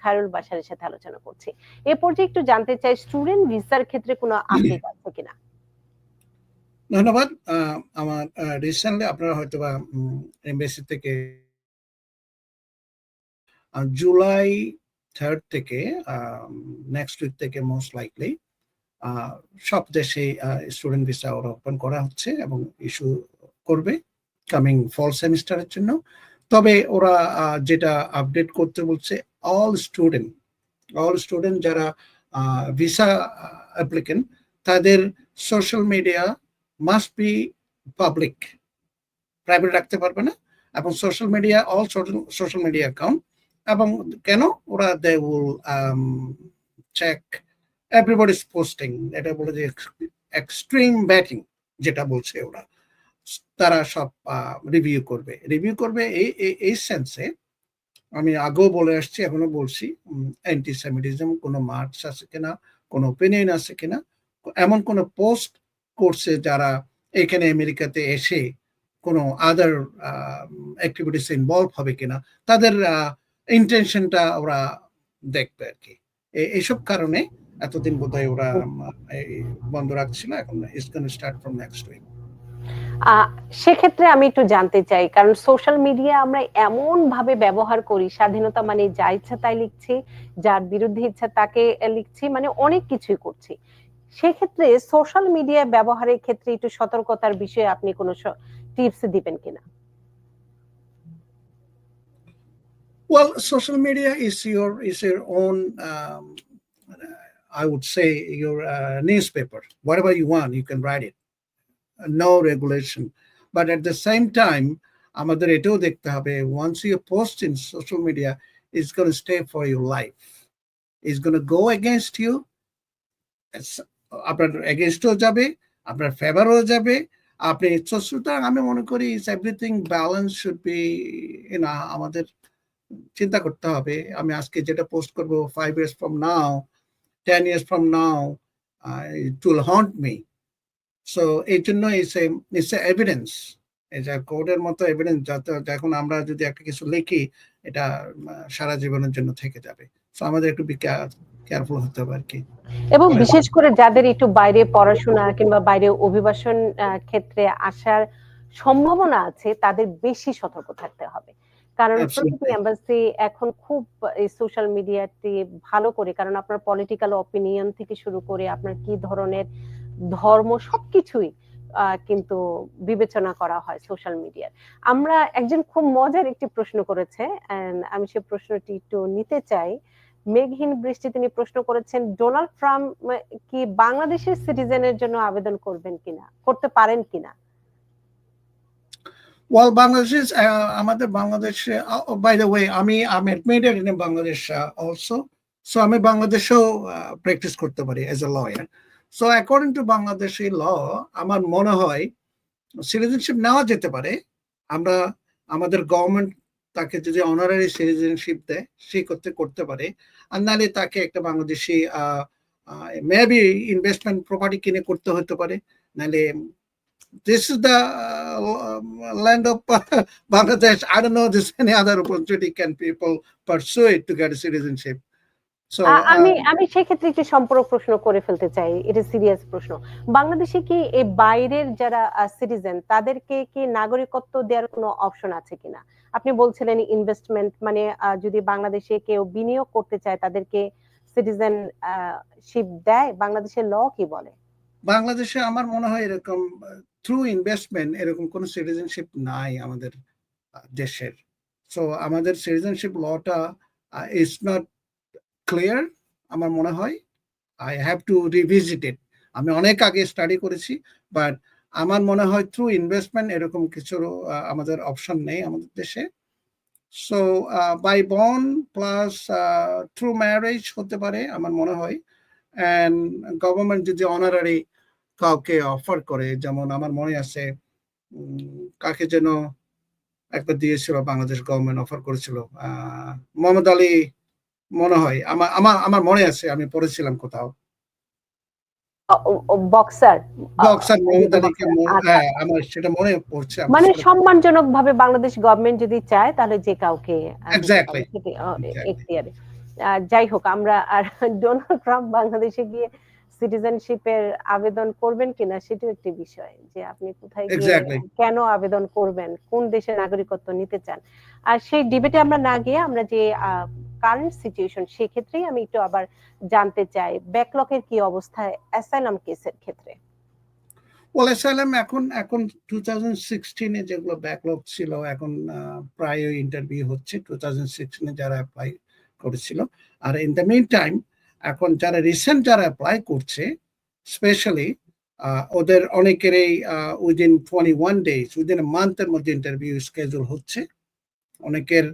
খায়রুল বাসারের সাথে আলোচনা করছি। এ পর্যায়ে একটু জানতে চাই স্টুডেন্ট ভিসার ক্ষেত্রে কোনো আপডেট আছে কিনা? ধন্যবাদ। আমার রিসেন্টলি আপনারা হয়তো বা এমবেসি থেকে জুলাই থার্ড থেকে নেক্সট উইক থেকে মোস্ট লাইকলি সব দেশে স্টুডেন্ট ভিসা ওরা ওপেন করা হচ্ছে এবং ইস্যু করবে কামিং ফল সেমিস্টারের জন্য। তবে ওরা যেটা আপডেট করতে বলছে অল স্টুডেন্ট অল স্টুডেন্ট যারা ভিসা অ্যাপ্লিকেন্ট তাদের social media must be public private রাখতে পারবে না, এবং social media all social media account এবং কেন? ওরা they will check everybody's posting এটা বলে যে এক্সট্রিম ব্যাটিং যেটা বলছে ওরা। তারা সব রিভিউ করবে। রিভিউ করবে এই এই- সেন্সে আমি আগেও বলে আসছি এখনও বলছি অ্যান্টিসেমিটিজম কোনো মার্কস আছে কিনা কোনো ওপিনিয়ন আছে কিনা এমন কোনো পোস্ট করছে যারা এখানে আমেরিকাতে এসে কোনো আদার অ্যাক্টিভিটিস ইনভলভ হবে কিনা তাদের ইন্টেনশনটা ওরা দেখবে আর কি। এইসব কারণে এতদিন বোধহয় ওরা এই বন্ধ রাখছিল এখন it's gonna start from next week সেক্ষেত্রে আমি একটু জানতে চাই কারণ সোশ্যাল মিডিয়া আমরা এমন ভাবে ব্যবহার করি স্বাধীনতা মানে যা ইচ্ছা তাই লিখছি যার বিরুদ্ধে ইচ্ছা তাকে লিখছি মানে অনেক কিছুই করছি সেক্ষেত্রে সোশ্যাল মিডিয়া ব্যবহারের ক্ষেত্রে একটু সতর্কতার বিষয়ে আপনি কোনো টিপস দিবেন কিনা Well, social media is your is your own. Um, I would say your uh, newspaper. Whatever you want, you can write it. No regulation, but at the same time, আমাদের এটাও দেখতে হবে once you post in social media, it's going to stay for your life. It's going to go against you. It's- আপনার এগেনস্টও যাবে আপনার ফেভারও যাবে আপনি সুতরাং আমি মনে করি it's everything balance should be না আমাদের চিন্তা করতে হবে আমি আজকে যেটা পোস্ট করব five years from now ten years from now it will haunt me so এই জন্য ইটস ইটস এভিডেন্স এই যে কোডের মতো এভিডেন্স যাতে এখন আমরা যদি একটা কিছু লিখি এটা সারা জীবনের জন্য থেকে যাবে। সো আমাদের একটু কেয়ারফুল হতে হবে আর কি। এবং বিশেষ করে যাদের একটু বাইরে পড়াশোনা কিংবা বাইরে অভিবাসন ক্ষেত্রে আসার সম্ভাবনা আছে তাদের বেশি সতর্ক থাকতে হবে। কারণ. প্রতিটি এম্বাসি এখন খুব এই সোশ্যাল মিডিয়াতে ভালো করে কারণ আপনার পলিটিক্যাল অপিনিয়ন থেকে শুরু করে আপনার কি ধরনের ধর্ম সবকিছুই কিন্তু বিবেচনা করা হয় সোশ্যাল মিডিয়ার আমরা একজন খুব মজার একটি প্রশ্ন করেছে আমি সেই প্রশ্নটি একটু নিতে চাই। মেঘহীন বৃষ্টি তিনি প্রশ্ন করেছেন ডোনাল্ড ট্রাম্প কি বাংলাদেশের সিটিজেনের জন্য আবেদন করবেন কিনা? করতে পারেন কিনা? ওয়াল বাংলাদেশ আমাদের বাংলাদেশে বাই দ্য ওয়ে আমি ইন বাংলাদেশ অলসো সো আমি বাংলাদেশেও প্র্যাকটিস করতে পারি as a lawyer so according to Bangladeshi law আমার মনে হয় সিটিজেনশিপ নেওয়া যেতে পারে আমরা আমাদের গভর্নমেন্ট তাকে যদি অনারারি সিটিজেনশিপ দেয় সে করতে করতে পারে আর নাহলে তাকে একটা বাংলাদেশি মেবি ইনভেস্টমেন্ট প্রপার্টি কিনে করতে হতে পারে নাহলে this is the uh, land of Bangladesh. I don't know this any other opportunity can people pursue it to. আমি uh, আমি সেক্ষেত্রে একটি সম্পূরক প্রশ্ন করে ফেলতে চাই। এটা সিরিয়াস প্রশ্ন। বাংলাদেশে কি এই বাইরের যারা সিটিজেন তাদেরকে কি নাগরিকত্ব দেওয়ার কোনো অপশন আছে কিনা? আপনি বলছিলেন ইনভেস্টমেন্ট মানে যদি বাংলাদেশে কেউ বিনিয়োগ করতে চায় তাদেরকে সিটিজেন শিপ দেয়? বাংলাদেশের ল কি বলে? বাংলাদেশে আমার মনে হয় এরকম থ্রু ইনভেস্টমেন্ট এরকম কোনো সিটিজেনশিপ নাই আমাদের দেশের। সো আমাদের সিটিজেনশিপ লটা ইজ নট ক্লিয়ার আমার মনে হয়। I have to revisit it আমি অনেক আগে স্টাডি করেছি বাট আমার মনে হয় থ্রু ইনভেস্টমেন্ট এরকম কিছু আহ, আমাদের অপশন নেই আমাদের দেশে। So by born plus through marriage হতে পারে আমার মনে হয়। অ্যান্ড গভর্নমেন্ট যদি অনারারি কাউকে অফার করে যেমন আমার মনে আছে কাকে যেন একবার দিয়েছিল বাংলাদেশ গভর্নমেন্ট অফার করেছিল মোহাম্মদ আলী মনে হয় আমার আমার আমার মনে আছে আমি পড়েছিলাম কোথাও। বক্সার। বক্সার মনে- আচ্ছা। হ্যাঁ আমার সেটা মনে পড়ছে মানে সম্মানজনক ভাবে বাংলাদেশ গভর্নমেন্ট যদি চায় তাহলে যে কাউকে। যাই হোক আমরা আর ডোনাল্ড ট্রাম্প বাংলাদেশে গিয়ে সিটিজেনশিপের আবেদন করবেন কিনা সেটাও একটি বিষয় যে আপনি কোথায় গিয়ে কেন আবেদন করবেন কোন দেশের নাগরিকত্ব নিতে চান। আর সেই ডিবেটে আমরা না গিয়ে আমরা যে কারেন্ট সিচুয়েশন সেই ক্ষেত্রেই আমি একটু আবার জানতে চাই ব্যাকলকের কি অবস্থা অ্যাসাইলাম কেসের ক্ষেত্রে? ওয়েল অ্যাসাইলাম এখন এখন টু থাউজেন্ড সিক্সটিনে যেগুলো ব্যাকলগ ছিল এখন প্রায় ইন্টারভিউ হচ্ছে। টু থাউজেন্ড সিক্সটিনে যারা অ্যাপ্লাই করেছিল। আর ইন দ্য মেইন টাইম এখন যারা রিসেন্ট যারা অ্যাপ্লাই করছে স্পেশালি ওদের অনেকেরই within twenty one days within মান্থের মধ্যে ইন্টারভিউ স্কেজুল হচ্ছে। অনেকের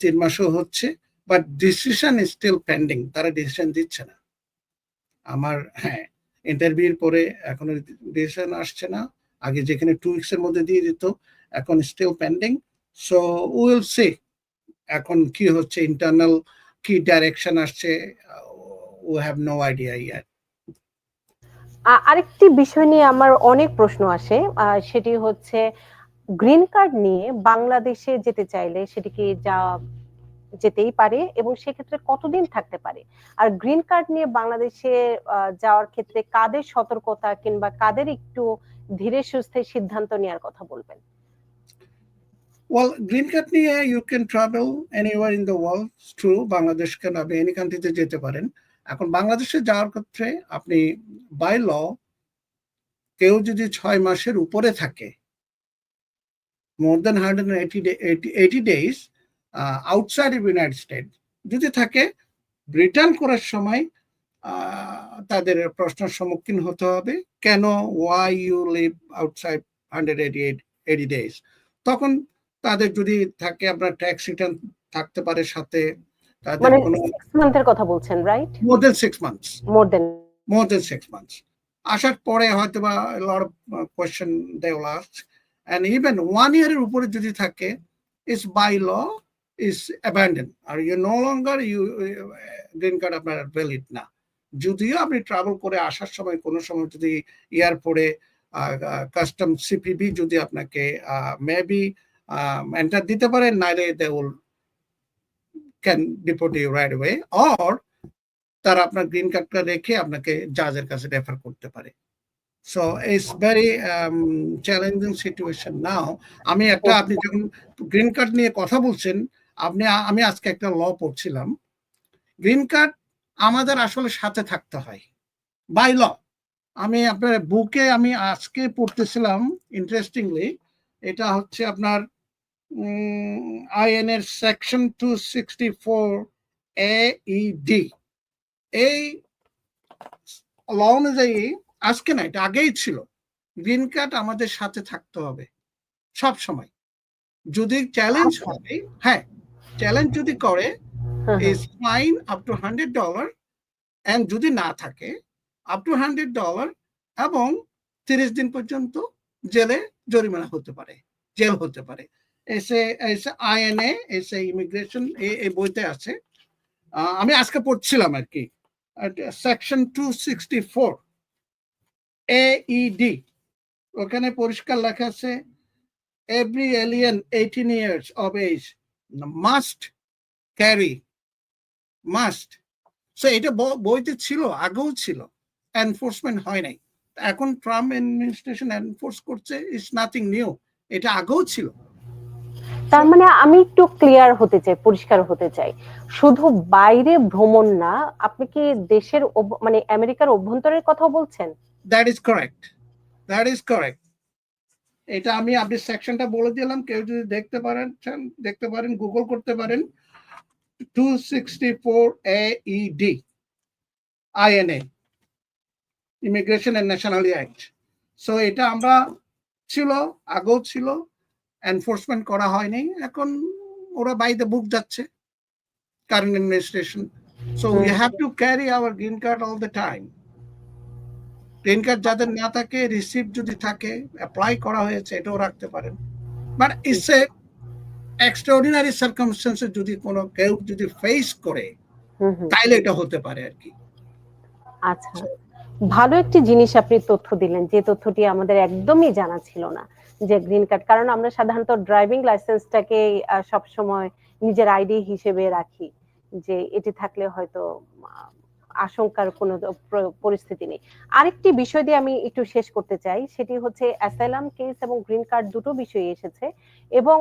তিন মাসও হচ্ছে but decision is still pending তারা ডিসিশন দিচ্ছে না। আমার হ্যাঁ ইন্টারভিউর পরে এখনও ডিসিশন আসছে না। আগে যেখানে টু উইকস এর মধ্যে দিয়ে দিত, এখন still pending so will see এখন কি হচ্ছে ইন্টারনাল কি ডাইরেকশন আসছে ইয়ার আরেকটি বিষয় নিয়ে আমার অনেক প্রশ্ন আসে সেটি হচ্ছে গ্রিন কার্ড নিয়ে বাংলাদেশে যেতে চাইলে সেটি কি যা যেতেই পারে এবং সেক্ষেত্রে কতদিন থাকতে পারে? আর গ্রিন কার্ড নিয়ে বাংলাদেশে যাওয়ার ক্ষেত্রে কাদের সতর্কতা কিংবা কাদের একটু ধীরে সুস্থে সিদ্ধান্ত নেওয়ার কথা বলবেন? ওয়েল গ্রিন কার্ড নিয়ে you can travel anywhere in the world through Bangladesh কেন আপনি এনি কান্ট্রিতে যেতে পারেন। এখন বাংলাদেশে যাওয়ার ক্ষেত্রে আপনি বাই ল কেউ যদি ছয় মাসের উপরে থাকে more than hundred eighty eighty days outside of United State যদি থাকে রিটার্ন করার সময় তাদের প্রশ্নের সম্মুখীন হতে হবে, কেন why you live outside hundred eighty eighty days তখন তাদের যদি থাকে, আপনার ট্যাক্স রিটার্ন থাকতে পারে সাথে মানে মান্থের কথা বলছেন right more than six months more than more than six months. আসার পরে হয়তো বা lot of question they will ask and even one ইয়ারের উপরে যদি থাকে is by law is abandon R you no longer you green card আপনার valid না। যদিও আপনি ট্রাভেল করে আসার সময় কোনো সময় যদি এয়ারপোর্টে কাস্টম সিপিবি যদি আপনাকে মেবি এন্টার দিতে পারে নাইলে they will can deport you right way or তারা আপনার গ্রিন কার্ডটা রেখে আপনাকে জাজের কাছে রেফার করতে পারে। So it's very challenging situation now আমি একটা, আপনি যখন গ্রিন কার্ড নিয়ে কথা বলছেন, আপনি, আমি আজকে একটা ল পড়ছিলাম। গ্রিন কার্ড আমাদের আসলে সাথে থাকতে হয় বাই ল আমি আপনার বুকে আমি আজকে পড়তেছিলাম ইন্টারেস্টিংলি এটা হচ্ছে আপনার আইএন এর section two sixty four A D এই ল অনুযায়ী আজকে না এটা আগেই ছিল গ্রিন কার্ড আমাদের সাথে থাকতে হবে সব সময় যদি চ্যালেঞ্জ আচ্ছা। হয় চ্যালেঞ্জ যদি করে। Is fine up to hundred dollar and যদি না থাকে আপ টু হান্ড্রেড ডলার এবং তিরিশ দিন পর্যন্ত জেলে জরিমানা হতে পারে জেল হতে পারে এসে এসে, আইএনএ, এসে ইমিগ্রেশন এই বইতে আছে। আমি আজকে পড়ছিলাম আর কি। Section two sixty four A D ওখানে পরিষ্কার লেখা আছে every alien eighteen years of age must carry must so এটা বইতে ছিল, আগেও ছিল। এনফোর্সমেন্ট হয় নাই। এখন ট্রাম্প অ্যাডমিনিস্ট্রেশন এনফোর্স করছে ইটস নাথিং নিউ এটা আগেও ছিল। তার মানে আমি একটু ক্লিয়ার হতে চাই, পরিষ্কার হতে চাই। শুধু বাইরে ভ্রমণ না, আপনি কি দেশের মানে আমেরিকার অভ্যন্তরের কথা বলছেন? That is correct that is correct এটা আমি, আপনি সেকশনটা বলে দিলাম, কেউ যদি দেখতে পারেন দেখতে পারেন গুগল করতে পারেন। Two sixty four A D INA immigration and national act so এটা আমরা ছিল, আগেও ছিল এনফোর্সমেন্ট করা হয়নি। এখন ওরা বাই দ্য বুক যাচ্ছে current administration so we have to carry our green card all the time green card যাদের না থাকে রিসিভ যদি থাকে অ্যাপ্লাই করা হয়েছে এটাও রাখতে পারেন। বাট ইটস এ এক্সট্রাঅর্ডিনারি সার্কামস্টেন্সে যদি কোনো কেউ যদি ফেস করে তাইলে এটা হতে পারে আর কি। আচ্ছা। ভালো একটি জিনিস আপনি তথ্য দিলেন। যে তথ্যটি আমাদের একদমই জানা ছিল না। যে গ্রিন কার্ড কারণ আমরা সাধারণত ড্রাইভিং লাইসেন্সটাকে সব সময় নিজের আইডি হিসেবে রাখি, যে এটি থাকলে হয়তো আশঙ্কার কোনো পরিস্থিতি নেই। আরেকটি বিষয় দিয়ে আমি একটু শেষ করতে চাই, সেটি হচ্ছে অ্যাসাইলাম কেস এবং গ্রিন কার্ড দুটো বিষয় এসেছে এবং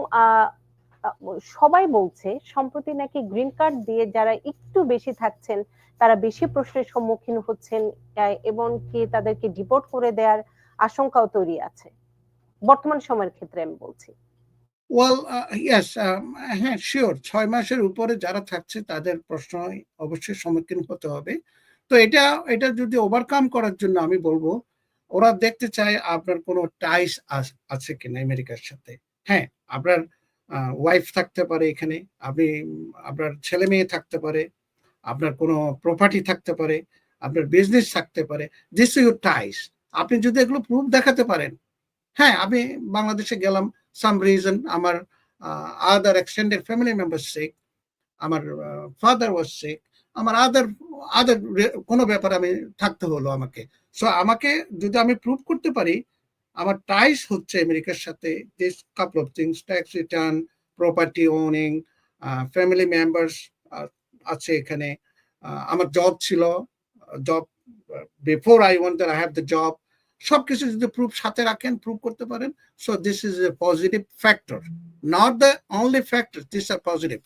সবাই বলছে, সম্প্রতি নাকি গ্রিন কার্ড দিয়ে যারা একটু বেশি থাকছেন, তারা বেশি প্রশ্নের সম্মুখীন হচ্ছেন এবং কি তাদেরকে ডিপোর্ট করে দেওয়ার আশঙ্কাও তৈরি আছে। বর্তমান সময়ের ক্ষেত্রে আমি বলছি। ওয়েল ইয়েস হ্যাঁ শিওর ছয় মাসের উপরে যারা থাকছে তাদের প্রশ্ন অবশ্যই সম্মুখীন হতে হবে। তো এটা এটা যদি ওভারকাম করার জন্য আমি বলব, ওরা দেখতে চায় আপনার কোনো টাইস আছে কিনা আমেরিকার সাথে। হ্যাঁ আপনার ওয়াইফ থাকতে পারে এখানে, আপনি, আপনার ছেলে মেয়ে থাকতে পারে, আপনার কোনো প্রপার্টি থাকতে পারে, আপনার বিজনেস থাকতে পারে দিস ইউর টাইস আপনি যদি এগুলো প্রুফ দেখাতে পারেন হ্যাঁ আমি বাংলাদেশে গেলাম সাম রিজন আমার other extended family member sick আমার ফাদার ওয়াজ সিক আমার আদার আদার কোনো ব্যাপারে আমি থাকতে হলো আমাকে। সো আমাকে যদি আমি প্রুভ করতে পারি, আমার টাইস হচ্ছে আমেরিকার সাথে this couple of things tax return property owning family members আছে এখানে আমার জব ছিল job before I want I have the job সবকিছু যদি প্রুফ সাথে রাখেন প্রুভ করতে পারেন। So this is a positive factor not the only factor this are positive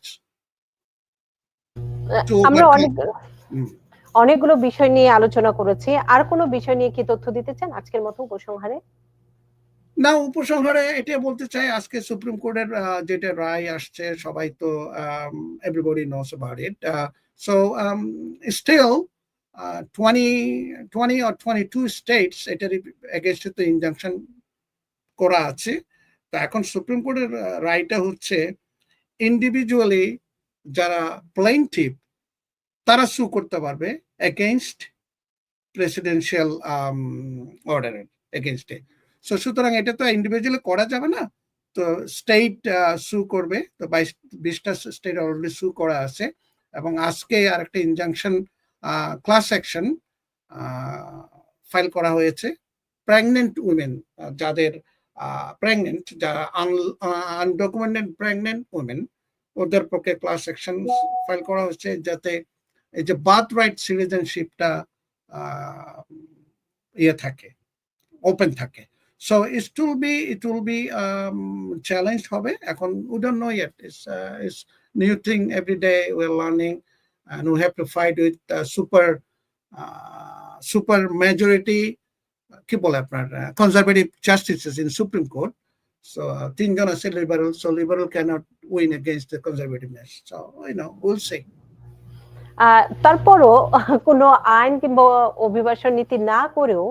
আমরা অনেক অনেকগুলো বিষয় নিয়ে আলোচনা করেছি। আর কোনো বিষয় নিয়ে কি তথ্য দিতে চান আজকের মতো উপসংহারে? না উপসংহারে এটা বলতে চাই আজকে সুপ্রিম কোর্টের যেটা রায় আসছে সবাই তো everybody knows about it so still twenty twenty or twenty two states এটার এগেনস্টে তো ইনজাংশন করা আছে। তো এখন সুপ্রিম কোর্টের রায়টা হচ্ছে ইন্ডিভিজুয়ালি যারা প্লেনটিভ তারা সু করতে পারবে এগেনস্ট প্রেসিডেন্সিয়াল অর্ডারের এগেনস্টে সো সুতরাং এটা তো ইন্ডিভিজুয়ালি করা যাবে না। তো স্টেট সু করবে। তো বাইশ, বিশটা স্টেট অলরেডি সু করা আছে। এবং আজকে আর একটা ইনজাংশন ক্লাস অ্যাকশন ফাইল করা হয়েছে। প্রেগনেন্ট উইমেন যাদের প্রেগনেন্ট যারা আনডকুমেন্টেড প্রেগনেন্ট উইমেন ওদের পক্ষে ক্লাস অ্যাকশন ফাইল করা হচ্ছে যাতে এই যে বার্থ রাইট সিটিজেনশিপটা ইয়ে থাকে ওপেন থাকে। So it will be it be um, challenged হবে। এখন we don't know yet. It's uh, it's new thing every day we're and we have to fight with uh, super uh, super majority কি বলে আপনার conservative justices in supreme court so আছে liberal so liberal can't win against the conservativeness so you know will see uh, তারপরও কোনো আইন কিংবা অভিবাসন নীতি না করেও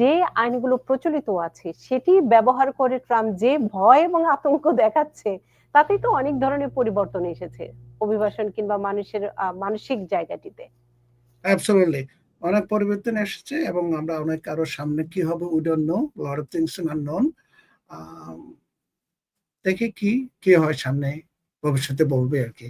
যে আইনগুলো প্রচলিত আছে সেটি ব্যবহার করে ট্রাম্প যে ভয় এবং আতঙ্ক দেখাচ্ছে তাতেই তো অনেক ধরনের পরিবর্তন এসেছে। অভিবাসন কিংবা মানুষের মানসিক জায়গাটিতে। অ্যাবসলিউটলি অনেক পরিবর্তন এসেছে এবং আমরা অনেক আরও সামনে কি হবে we don't know lot of things আর নন দেখে কি কি হয় সামনে ভবিষ্যতে বলবে আর কি।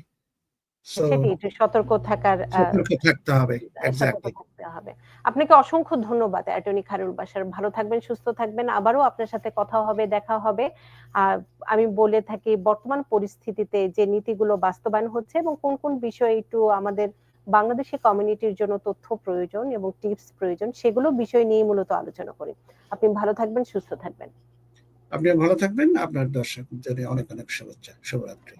So, সেটি একটু সতর্ক থাকার সতর্ক থাকতে হবে এক্স্যাক্টলি থাকতে হবে। আপনাকে অসংখ্য ধন্যবাদ অ্যাটর্নি খারুল বাসার। ভালো থাকবেন, সুস্থ থাকবেন। আবারও আপনার সাথে কথা হবে, দেখা হবে। আমি বলে থাকি, বর্তমান পরিস্থিতিতে যে নীতিগুলো বাস্তবায়ন হচ্ছে এবং কোন কোন বিষয়ে একটু আমাদের বাংলাদেশি কমিউনিটির জন্য তথ্য প্রয়োজন এবং টিপস প্রয়োজন, সেগুলো বিষয় নিয়ে মূলত আলোচনা করি। আপনি ভালো থাকবেন, সুস্থ থাকবেন। আপনি ভালো থাকবেন। আপনার দর্শকদের অনেক অনেক শুভেচ্ছা। শুভরাত্রি।